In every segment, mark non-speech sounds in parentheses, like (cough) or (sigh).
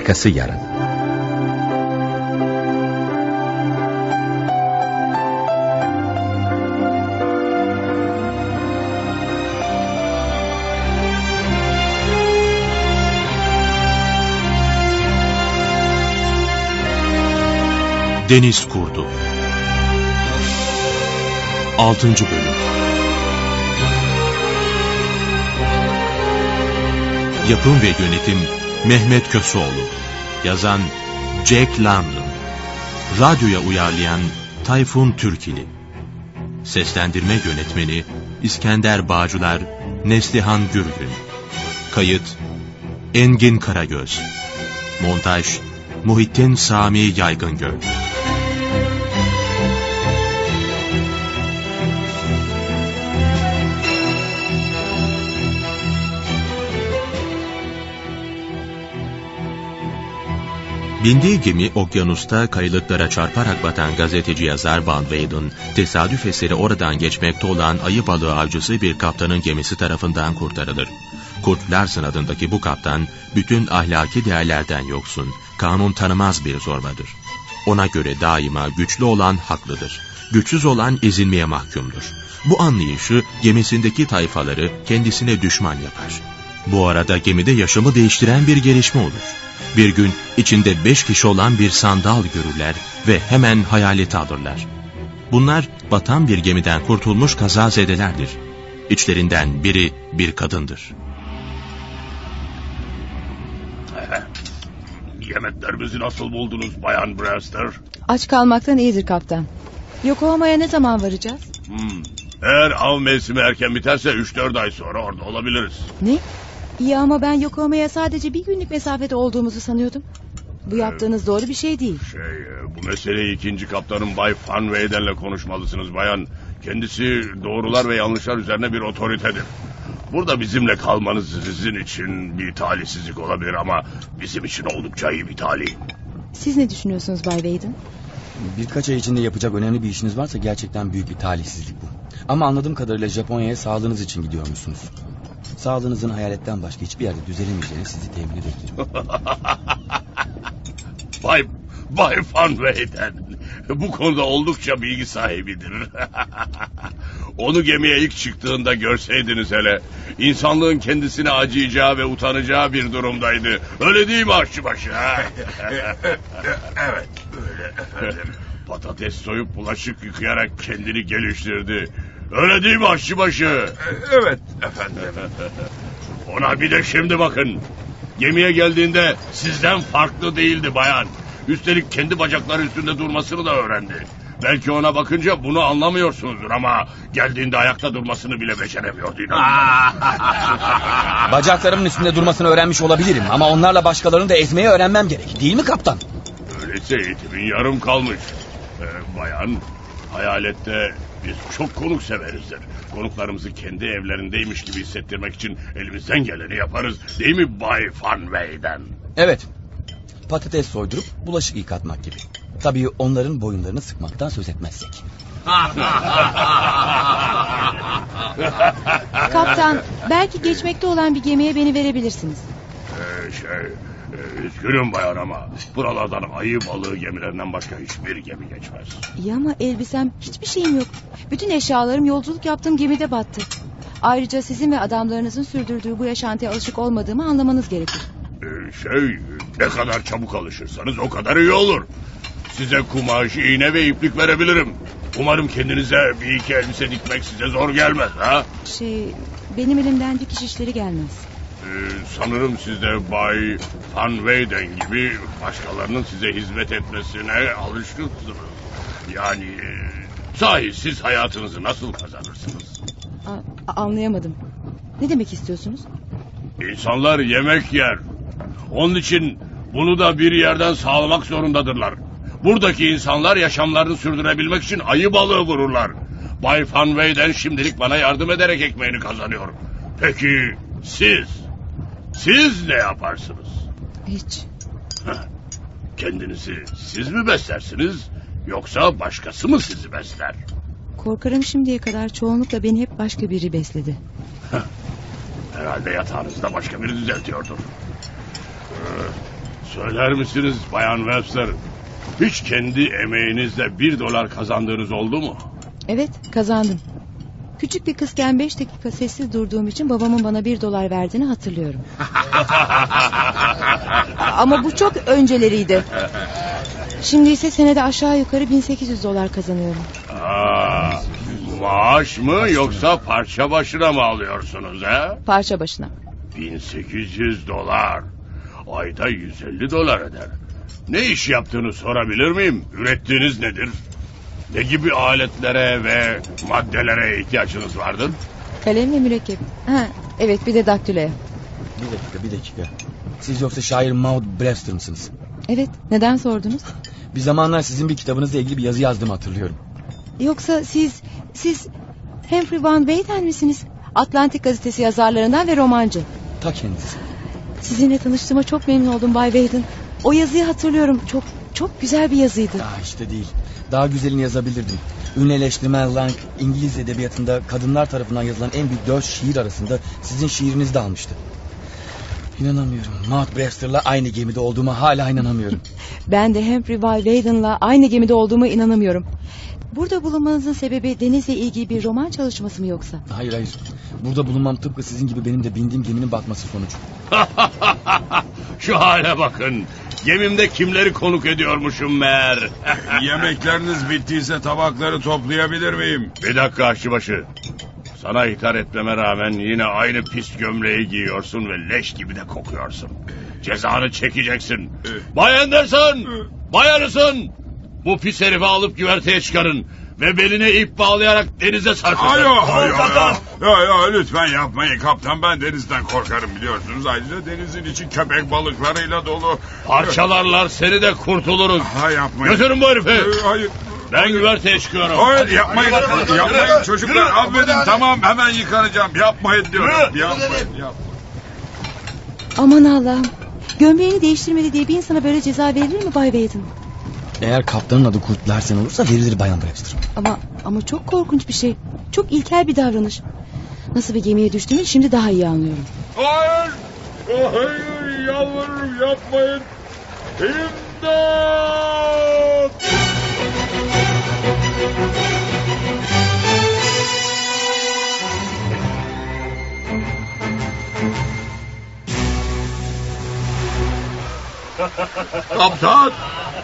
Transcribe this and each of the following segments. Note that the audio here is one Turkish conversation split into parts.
Arkası yarın. Deniz Kurdu 6. Bölüm Yapım ve Yönetim Mehmet Köseoğlu. Yazan Jack London Radyoya uyarlayan Tayfun Türkili. Seslendirme Yönetmeni İskender Bağcılar Neslihan Gürgün. Kayıt Engin Karagöz. Montaj Muhittin Sami Yaygıngöl Bindiği gemi okyanusta kayılıklara çarparak batan gazeteci yazar Van Weyden, tesadüf eseri oradan geçmekte olan ayı balığı avcısı bir kaptanın gemisi tarafından kurtarılır. Kurt Larsen adındaki bu kaptan, bütün ahlaki değerlerden yoksun, kanun tanımaz bir zorbadır. Ona göre daima güçlü olan haklıdır. Güçsüz olan ezilmeye mahkumdur. Bu anlayışı gemisindeki tayfaları kendisine düşman yapar. Bu arada gemide yaşamı değiştiren bir gelişme olur. Bir gün içinde beş kişi olan bir sandal görürler ve hemen hayaleti alırlar. Bunlar batan bir gemiden kurtulmuş kazazedelerdir. İçlerinden biri bir kadındır. Yemeklerimizi nasıl buldunuz Bayan Brewster? Aç kalmaktan iyidir kaptan. Yokohama'ya ne zaman varacağız? Hmm. Eğer av mevsimi erken biterse 3-4 ay sonra orada olabiliriz. Ne? İyi ama ben Yokohama'ya sadece bir günlük mesafede olduğumuzu sanıyordum. Bu yaptığınız doğru bir şey değil. Şey, e, bu meseleyi ikinci kaptanın Bay Van Weyden'le konuşmalısınız bayan. Kendisi doğrular ve yanlışlar üzerine bir otoritedir. Burada bizimle kalmanız sizin için bir talihsizlik olabilir ama bizim için oldukça iyi bir talih. Siz ne düşünüyorsunuz Bay Weyden? Birkaç ay içinde yapacak önemli bir işiniz varsa gerçekten büyük bir talihsizlik bu. Ama anladığım kadarıyla Japonya'ya sağlığınız için gidiyormuşsunuz. Sağlığınızın hayaletten başka hiçbir yerde düzelemeyeceğini sizi temin edebilirim. Bay, (laughs) Bay Van Weyden bu konuda oldukça bilgi sahibidir. (laughs) Onu gemiye ilk çıktığında görseydiniz hele. insanlığın kendisine acıyacağı ve utanacağı bir durumdaydı. Öyle değil mi aşçıbaşı? (laughs) Evet öyle. Patates soyup bulaşık yıkayarak kendini geliştirdi. Öyle değil mi aşçıbaşı? Evet efendim. (laughs) Ona bir de şimdi bakın. Gemiye geldiğinde sizden farklı değildi bayan. Üstelik kendi bacakları üstünde durmasını da öğrendi. Belki ona bakınca bunu anlamıyorsunuzdur ama geldiğinde ayakta durmasını bile beceremiyordu inanın. (laughs) Bacaklarımın üstünde durmasını öğrenmiş olabilirim ama onlarla başkalarını da ezmeyi öğrenmem gerek. Değil mi kaptan? Öyleyse eğitimin yarım kalmış. Ee, bayan, hayalette biz çok konuk severizdir. Konuklarımızı kendi evlerindeymiş gibi hissettirmek için elimizden geleni yaparız. Değil mi Bay Van Weyden? Evet. Patates soydurup bulaşık yıkatmak gibi. Tabii onların boyunlarını sıkmaktan söz etmezsek. Kaptan, belki geçmekte olan bir gemiye beni verebilirsiniz. Ee, şey, e, üzgünüm bayan ama buralardan ayı balığı gemilerinden başka hiçbir gemi geçmez. İyi ama elbisem hiçbir şeyim yok. Bütün eşyalarım yolculuk yaptığım gemide battı. Ayrıca sizin ve adamlarınızın sürdürdüğü bu yaşantıya alışık olmadığımı anlamanız gerekir. Ee, şey, ne kadar çabuk alışırsanız o kadar iyi olur. Size kumaş, iğne ve iplik verebilirim. Umarım kendinize bir iki elbise dikmek size zor gelmez ha? Şey, benim elimden dikiş işleri gelmez. Ee, sanırım siz de Bay Van Weyden gibi başkalarının size hizmet etmesine alışkınsınız. Yani e, sahi siz hayatınızı nasıl kazanırsınız? A- anlayamadım. Ne demek istiyorsunuz? İnsanlar yemek yer. Onun için bunu da bir yerden sağlamak zorundadırlar. Buradaki insanlar yaşamlarını sürdürebilmek için ayı balığı vururlar. Bay Van Weyden şimdilik bana yardım ederek ekmeğini kazanıyor. Peki siz? Siz ne yaparsınız? Hiç. Kendinizi siz mi beslersiniz yoksa başkası mı sizi besler? Korkarım şimdiye kadar çoğunlukla beni hep başka biri besledi. Herhalde yatağınızda başka biri düzeltiyordur. Ee, Söyler misiniz Bayan Webster? Hiç kendi emeğinizle bir dolar kazandığınız oldu mu? Evet kazandım. Küçük bir kızken beş dakika sessiz durduğum için babamın bana bir dolar verdiğini hatırlıyorum. (laughs) Ama bu çok önceleriydi. Şimdi ise senede aşağı yukarı 1800 dolar kazanıyorum. Aa, maaş mı yoksa parça başına mı alıyorsunuz he? Parça başına. 1800 dolar. Ayda 150 dolar eder. Ne iş yaptığını sorabilir miyim? Ürettiğiniz nedir? Ne gibi aletlere ve maddelere ihtiyacınız vardır? Kalem ve mürekkep. Ha, evet bir de daktiloya. Bir dakika bir dakika. Siz yoksa şair Maud Brewster mısınız? Evet neden sordunuz? (laughs) Bir zamanlar sizin bir kitabınızla ilgili bir yazı yazdığımı hatırlıyorum. Yoksa siz, siz Humphrey Van Weyden misiniz? Atlantik gazetesi yazarlarından ve romancı. Ta kendisi. Sizinle tanıştığıma çok memnun oldum Bay Weyden. O yazıyı hatırlıyorum. Çok çok güzel bir yazıydı. Daha işte değil. Daha güzelini yazabilirdim. Ünlü eleştirmen Lang İngiliz edebiyatında kadınlar tarafından yazılan en büyük dört şiir arasında sizin şiirinizi de almıştı. İnanamıyorum. Maud Brewster'la aynı gemide olduğuma hala inanamıyorum. (laughs) Ben de Humphrey Van Weyden'la aynı gemide olduğuma inanamıyorum. Burada bulunmanızın sebebi denizle ilgili bir roman çalışması mı yoksa? hayır hayır. Burada bulunmam tıpkı sizin gibi benim de bindiğim geminin batması sonucu. (laughs) Şu hale bakın. Gemimde kimleri konuk ediyormuşum meğer. (laughs) Yemekleriniz bittiyse tabakları toplayabilir miyim? Bir dakika aşçıbaşı. Sana ithal etmeme rağmen yine aynı pis gömleği giyiyorsun ve leş gibi de kokuyorsun. Cezanı çekeceksin. Bay Anderson! Bay Anderson! Bu pis herifi alıp güverteye çıkarın. Ve beline ip bağlayarak denize sarkıtın. Ayo, ayo, ayo, ayo, lütfen yapmayın kaptan. Ben denizden korkarım biliyorsunuz. Ayrıca denizin içi köpek balıklarıyla dolu. Parçalarlar seni de kurtuluruz. Ha yapmayın. Götürün bu herifi. Ee, Hayır. Ben güverteye çıkıyorum. Hayır yapmayın. Yapmayın çocuklar. Affedin tamam hemen yıkanacağım. Yapmayın diyorum. Yapmayın. Yapmayın. Aman Allah'ım. Gömleğini değiştirmedi diye bir insana böyle ceza verilir mi Bay Weyden? Eğer kaptanın adı Kurt Larsen olursa verilir Bayan Brewster. Ama ama çok korkunç bir şey. Çok ilkel bir davranış. Nasıl bir gemiye düştüğümü şimdi daha iyi anlıyorum. Hayır. Hayır yalvarırım yapmayın. İmdat. Kaptan!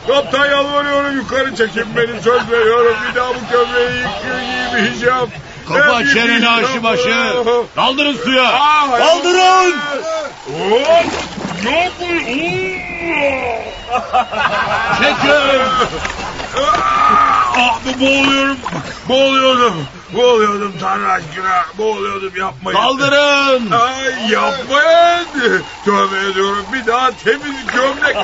Kaptan yalvarıyorum yukarı çekin beni söz veriyorum. Bir daha bu gömleği giymeyeceğim. Kapa çeneni giyeceğim. aşçıbaşı. Daldırın suya. Aa, hayır. Kaldırın. Hop! Yok bu. Çekin. (laughs) Ah, bu boğuluyorum. Boğuluyordum. Tanrı aşkına. Boğuluyordum yapmayın. Kaldırın. Ay yapmayın. Tövbe ediyorum bir daha temiz gömlek.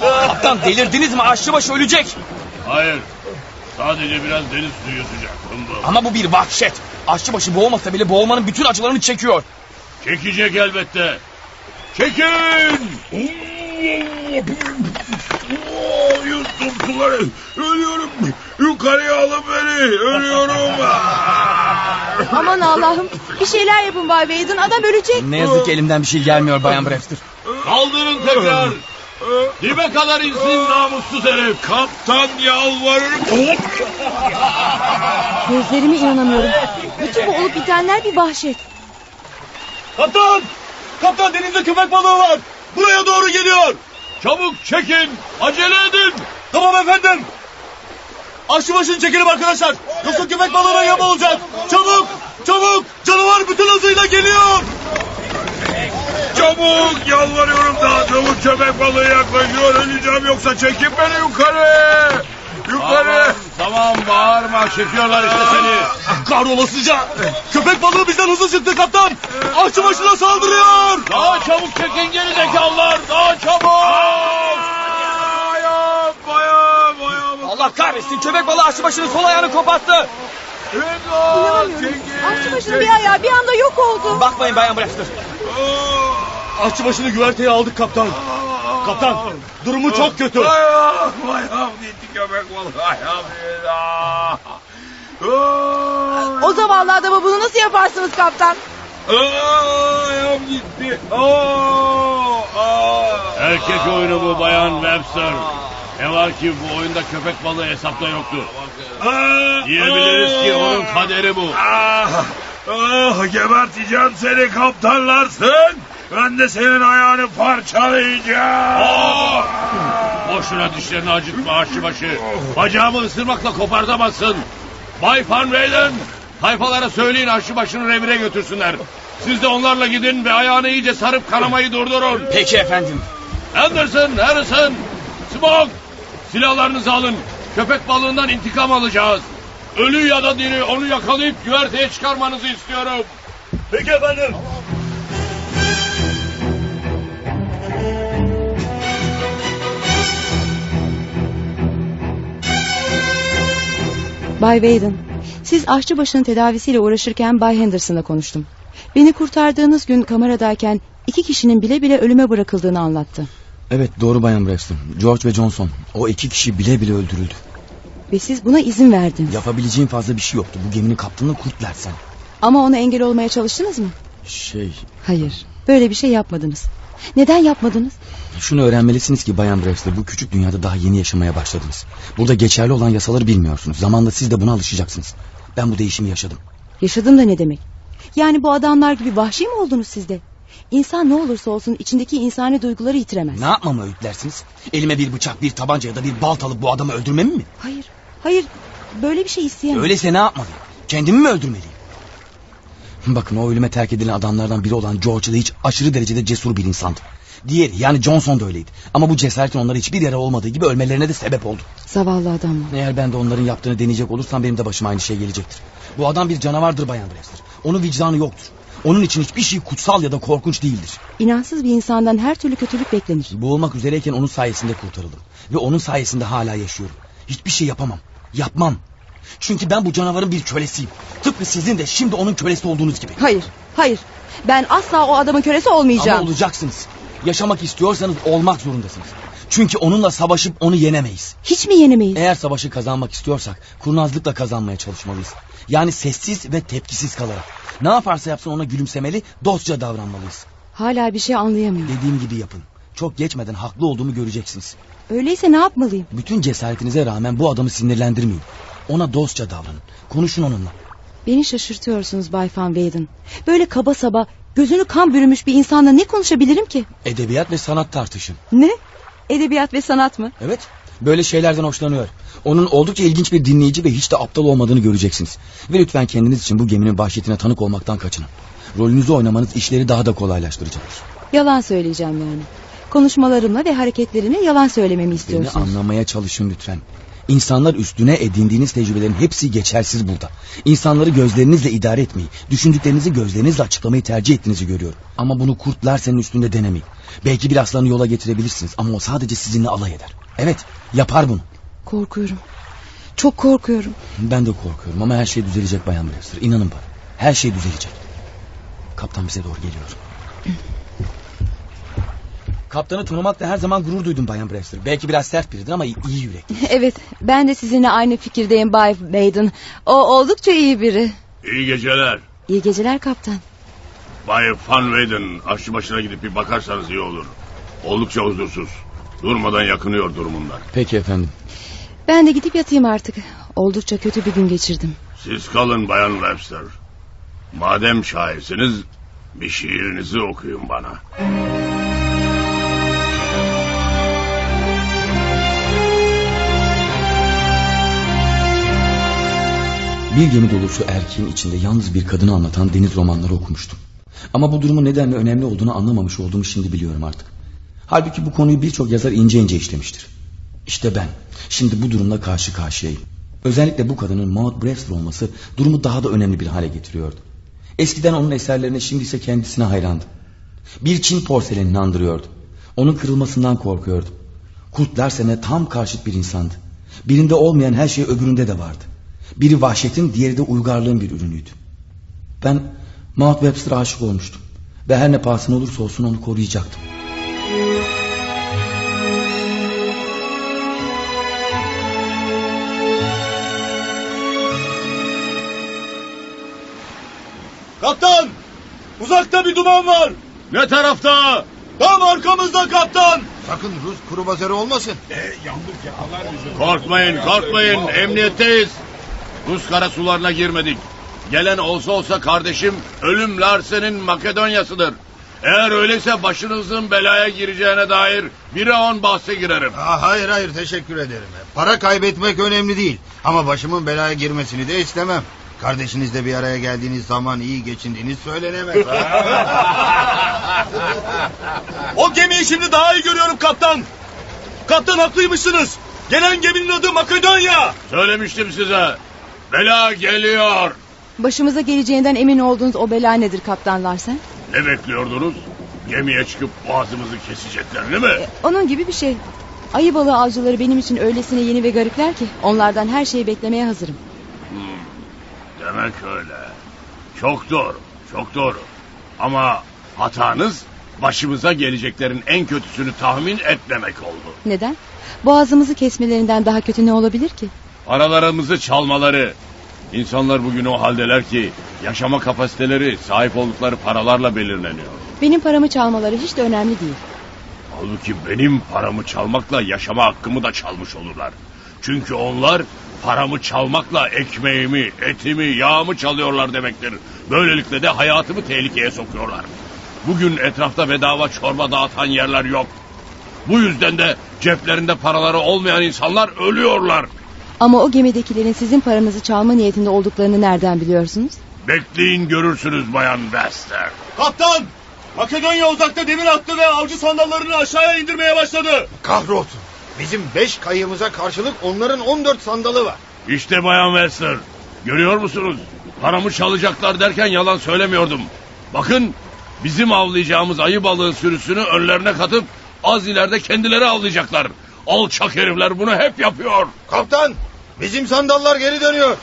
Kaptan delirdiniz mi? Aşçıbaşı ölecek. Hayır. Sadece biraz deniz suyu sıcaktım bu. Ama bu bir vahşet. Aşçıbaşı boğmasa bile boğulmanın bütün acılarını çekiyor. Çekecek elbette. Çekin. Oo, Yuttum suları. Ölüyorum. Yukarıya alın beni. Ölüyorum. (laughs) Aman Allah'ım. Bir şeyler yapın Bay Weyden. Adam ölecek. Ne yazık ki elimden bir şey gelmiyor Bayan Brewster. Kaldırın tekrar. Dibe kadar insin namussuz herif. Kaptan yalvarırım. Gözlerime inanamıyorum. Bütün bu olup bitenler bir vahşet. Kaptan! Kaptan denizde köpek balığı var. Buraya doğru geliyor. Çabuk çekin. Acele edin. Tamam efendim. Aşçıbaşını çekelim arkadaşlar. Yoksa köpek balığına yem olacak. Çabuk! Çabuk! Canavar bütün hızıyla geliyor. Çabuk yalvarıyorum daha çabuk köpek balığı yaklaşıyor. Öleceğim yoksa çekin beni yukarı. Yukarı. Tamam bağırma çekiyorlar işte seni. Kahrolasıca. Köpek balığı bizden hızlı çıktı kaptan. Aşçıbaşına saldırıyor. Daha çabuk çekin geri zekalılar. Daha çabuk. Ayağım ayağım ayağım. Allah kahretsin köpek balığı aşçıbaşının sol ayağını koparttı. İnanamıyorum. Çekin. Aşçıbaşının bir ayağı bir anda yok oldu. Bakmayın Bayan Brewster. Aşçıbaşını güverteye aldık kaptan. Kaptan durumu çok kötü. Ayağım ayağım gitti köpek balığı ayağım. Ah. O zavallı adama bunu nasıl yaparsınız kaptan? Aa, ayağım gitti. Aa! Erkek oyunu bu bayan Webster. Ne var ki bu oyunda köpek balığı hesapta yoktu. Diyebiliriz ki onun kaderi bu. Ah, ah, geberteceğim seni kaptanlarsın. Ben de senin ayağını parçalayacağım. Aa! Boşuna dişlerini acıtma aşçıbaşı. Bacağımı ısırmakla kopartamazsın. Bay Van Weyden, tayfalara söyleyin aşçıbaşını revire götürsünler. Siz de onlarla gidin ve ayağını iyice sarıp kanamayı durdurun. Peki efendim. Anderson, Harrison, Smoke, silahlarınızı alın. Köpek balığından intikam alacağız. Ölü ya da diri onu yakalayıp güverteye çıkarmanızı istiyorum. Peki efendim. Bay Whedon, siz aşçıbaşının tedavisiyle uğraşırken Bay Henderson'la konuştum. Beni kurtardığınız gün kameradayken iki kişinin bile bile ölüme bırakıldığını anlattı. Evet doğru Bayan Braxton. George ve Johnson. O iki kişi bile bile öldürüldü. Ve siz buna izin verdiniz. Yapabileceğim fazla bir şey yoktu. Bu geminin kaptanını kurtlar sen. Ama ona engel olmaya çalıştınız mı? Şey... Hayır, böyle bir şey yapmadınız. Neden yapmadınız? Şunu öğrenmelisiniz ki Bayan Braxton bu küçük dünyada daha yeni yaşamaya başladınız. Burada geçerli olan yasaları bilmiyorsunuz. Zamanla siz de buna alışacaksınız. Ben bu değişimi yaşadım. Yaşadım da ne demek? Yani bu adamlar gibi vahşi mi oldunuz siz de? İnsan ne olursa olsun içindeki insani duyguları yitiremez. Ne yapmamı öğütlersiniz? Elime bir bıçak, bir tabanca ya da bir balt alıp bu adamı öldürmemi mi? Hayır, hayır. Böyle bir şey isteyemem. Öyleyse ne yapmalıyım? Kendimi mi öldürmeliyim? Bakın o ölüme terk edilen adamlardan biri olan George da hiç aşırı derecede cesur bir insandı. Diğeri yani Johnson da öyleydi. Ama bu cesaretin onlara hiçbir yere olmadığı gibi ölmelerine de sebep oldu. Zavallı adamlar. Eğer ben de onların yaptığını deneyecek olursam benim de başıma aynı şey gelecektir. Bu adam bir canavardır Bayan Brewster. Onun vicdanı yoktur. Onun için hiçbir şey kutsal ya da korkunç değildir. İnansız bir insandan her türlü kötülük beklenir. Boğulmak üzereyken onun sayesinde kurtarıldım. Ve onun sayesinde hala yaşıyorum. Hiçbir şey yapamam. Yapmam. Çünkü ben bu canavarın bir kölesiyim. Tıpkı sizin de şimdi onun kölesi olduğunuz gibi. Hayır, hayır. Ben asla o adamın kölesi olmayacağım. Ama olacaksınız. Yaşamak istiyorsanız olmak zorundasınız. Çünkü onunla savaşıp onu yenemeyiz. Hiç mi yenemeyiz? Eğer savaşı kazanmak istiyorsak kurnazlıkla kazanmaya çalışmalıyız. Yani sessiz ve tepkisiz kalarak. Ne yaparsa yapsın ona gülümsemeli, dostça davranmalıyız. Hala bir şey anlayamıyorum. Dediğim gibi yapın. Çok geçmeden haklı olduğumu göreceksiniz. Öyleyse ne yapmalıyım? Bütün cesaretinize rağmen bu adamı sinirlendirmeyin. Ona dostça davranın. Konuşun onunla. Beni şaşırtıyorsunuz Bay Van Weyden. Böyle kaba saba, gözünü kan bürümüş bir insanla ne konuşabilirim ki? Edebiyat ve sanat tartışın. Ne? Edebiyat ve sanat mı? Evet. Böyle şeylerden hoşlanıyor. Onun oldukça ilginç bir dinleyici ve hiç de aptal olmadığını göreceksiniz. Ve lütfen kendiniz için bu geminin vahşetine tanık olmaktan kaçının. Rolünüzü oynamanız işleri daha da kolaylaştıracaktır. Yalan söyleyeceğim yani. Konuşmalarımla ve hareketlerimle yalan söylememi Beni istiyorsunuz. anlamaya çalışın lütfen. İnsanlar üstüne edindiğiniz tecrübelerin hepsi geçersiz burada. İnsanları gözlerinizle idare etmeyi, düşündüklerinizi gözlerinizle açıklamayı tercih ettiğinizi görüyorum. Ama bunu kurtlar senin üstünde denemeyin. Belki bir aslanı yola getirebilirsiniz ama o sadece sizinle alay eder. Evet, yapar bunu. Korkuyorum. Çok korkuyorum. Ben de korkuyorum ama her şey düzelecek Bayan Brewster. İnanın bana. Her şey düzelecek. Kaptan bize doğru geliyor. (clears throat) Kaptanı tanımakla her zaman gurur duydum Bayan Brewster. Belki biraz sert biridir ama iyi, iyi yürekli. (laughs) Evet, ben de sizinle aynı fikirdeyim Bay Weyden. O oldukça iyi biri. İyi geceler. İyi geceler kaptan. Bay Van Weyden aşçı başına gidip bir bakarsanız iyi olur. Oldukça huzursuz. Durmadan yakınıyor durumundan. Peki efendim. Ben de gidip yatayım artık. Oldukça kötü bir gün geçirdim. Siz kalın Bayan Webster. Madem şairsiniz bir şiirinizi okuyun bana. Bir gemi dolusu erkeğin içinde yalnız bir kadını anlatan deniz romanları okumuştum. Ama bu durumun nedenle önemli olduğunu anlamamış olduğumu şimdi biliyorum artık. Halbuki bu konuyu birçok yazar ince ince işlemiştir. İşte ben şimdi bu durumla karşı karşıyayım. Özellikle bu kadının Maud Brewster olması durumu daha da önemli bir hale getiriyordu. Eskiden onun eserlerine şimdi ise kendisine hayrandım. Bir Çin porselenini andırıyordu. Onun kırılmasından korkuyordum. Kurt Larsen'e tam karşıt bir insandı. Birinde olmayan her şey öbüründe de vardı. Biri vahşetin diğeri de uygarlığın bir ürünüydü. Ben Maud Webster'a aşık olmuştum. Ve her ne pahasına olursa olsun onu koruyacaktım. Kaptan! Uzakta bir duman var. Ne tarafta? Tam arkamızda kaptan. Sakın Rus kuru bazarı olmasın. Korkmayın korkmayın emniyetteyiz. Rus karasularına girmedik. Gelen olsa olsa kardeşim ölüm Larsen'in Makedonya'sıdır. Eğer öyleyse başınızın belaya gireceğine dair bir on bahse girerim. Aa, hayır hayır teşekkür ederim. Para kaybetmek önemli değil. Ama başımın belaya girmesini de istemem. Kardeşinizle bir araya geldiğiniz zaman iyi geçindiğiniz söylenemez. (laughs) O gemiyi şimdi daha iyi görüyorum kaptan. Kaptan haklıymışsınız. Gelen geminin adı Makedonya. Söylemiştim size. Bela geliyor. Başımıza geleceğinden emin olduğunuz o bela nedir Kaptan Larsen? Ne bekliyordunuz? Gemiye çıkıp boğazımızı kesecekler değil mi? E, onun gibi bir şey. Ayı balığı avcıları benim için öylesine yeni ve garipler ki onlardan her şeyi beklemeye hazırım. Demek öyle. Çok doğru, çok doğru. Ama hatanız başımıza geleceklerin en kötüsünü tahmin etmemek oldu. Neden? Boğazımızı kesmelerinden daha kötü ne olabilir ki? Paralarımızı çalmaları. İnsanlar bugün o haldeler ki yaşama kapasiteleri sahip oldukları paralarla belirleniyor. Benim paramı çalmaları hiç de önemli değil. Halbuki benim paramı çalmakla yaşama hakkımı da çalmış olurlar. Çünkü onlar paramı çalmakla ekmeğimi, etimi, yağımı çalıyorlar demektir. Böylelikle de hayatımı tehlikeye sokuyorlar. Bugün etrafta bedava çorba dağıtan yerler yok. Bu yüzden de ceplerinde paraları olmayan insanlar ölüyorlar. Ama o gemidekilerin sizin paranızı çalma niyetinde olduklarını nereden biliyorsunuz? Bekleyin görürsünüz Bayan Wester. Kaptan. Makedonya uzakta demir attı ve avcı sandallarını aşağıya indirmeye başladı. Kahrolsun. Bizim beş kayığımıza karşılık onların on dört sandalı var. İşte Bayan Wester. Görüyor musunuz? Paramı çalacaklar derken yalan söylemiyordum. Bakın bizim avlayacağımız ayı balığı sürüsünü önlerine katıp az ileride kendileri avlayacaklar. Alçak herifler bunu hep yapıyor. Kaptan bizim sandallar geri dönüyor.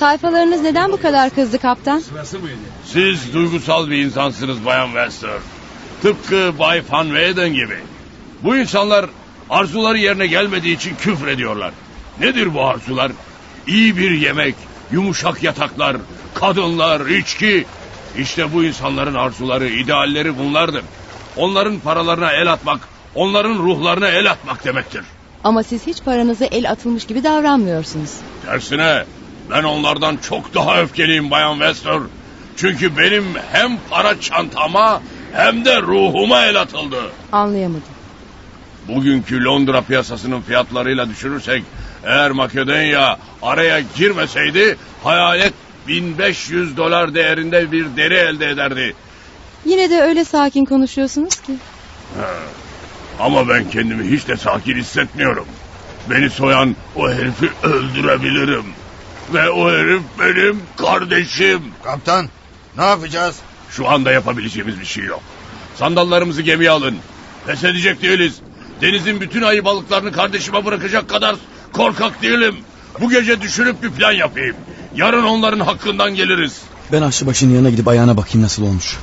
Tayfalarınız neden bu kadar kızdı kaptan? Siz duygusal bir insansınız Bayan Wester. Tıpkı Bay Van Weyden gibi. Bu insanlar arzuları yerine gelmediği için küfrediyorlar. Nedir bu arzular? İyi bir yemek, yumuşak yataklar, kadınlar, içki. İşte bu insanların arzuları, idealleri bunlardır. Onların paralarına el atmak, onların ruhlarına el atmak demektir. Ama siz hiç paranıza el atılmış gibi davranmıyorsunuz. Tersine ben onlardan çok daha öfkeliyim Bayan Wester. Çünkü benim hem para çantama hem de ruhuma el atıldı. Anlayamadım. Bugünkü Londra piyasasının fiyatlarıyla düşünürsek eğer Makedonya araya girmeseydi hayalet 1500 dolar değerinde bir deri elde ederdi. Yine de öyle sakin konuşuyorsunuz ki. Ama ben kendimi hiç de sakin hissetmiyorum. Beni soyan o herifi öldürebilirim. Ve o herif benim kardeşim. Kaptan ne yapacağız? Şu anda yapabileceğimiz bir şey yok. Sandallarımızı gemiye alın. Pes edecek değiliz. Denizin bütün ayı balıklarını kardeşime bırakacak kadar korkak değilim. Bu gece düşünüp bir plan yapayım. Yarın onların hakkından geliriz. Ben aşçıbaşının yanına gidip ayağına bakayım nasıl olmuş.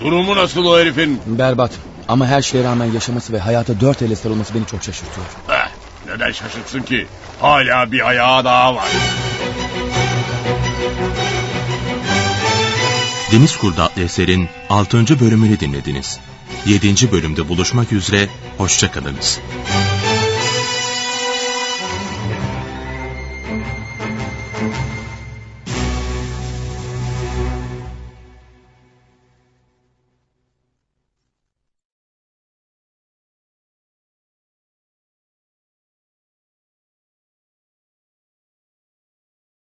Durumu nasıl o herifin? Berbat. Ama her şeye rağmen yaşaması ve hayata dört elle sarılması beni çok şaşırtıyor. Eh, neden şaşırtsın ki? Hala bir ayağı daha var. Deniz Kurdu adlı eserin 6. bölümünü dinlediniz. 7. bölümde buluşmak üzere, hoşçakalınız.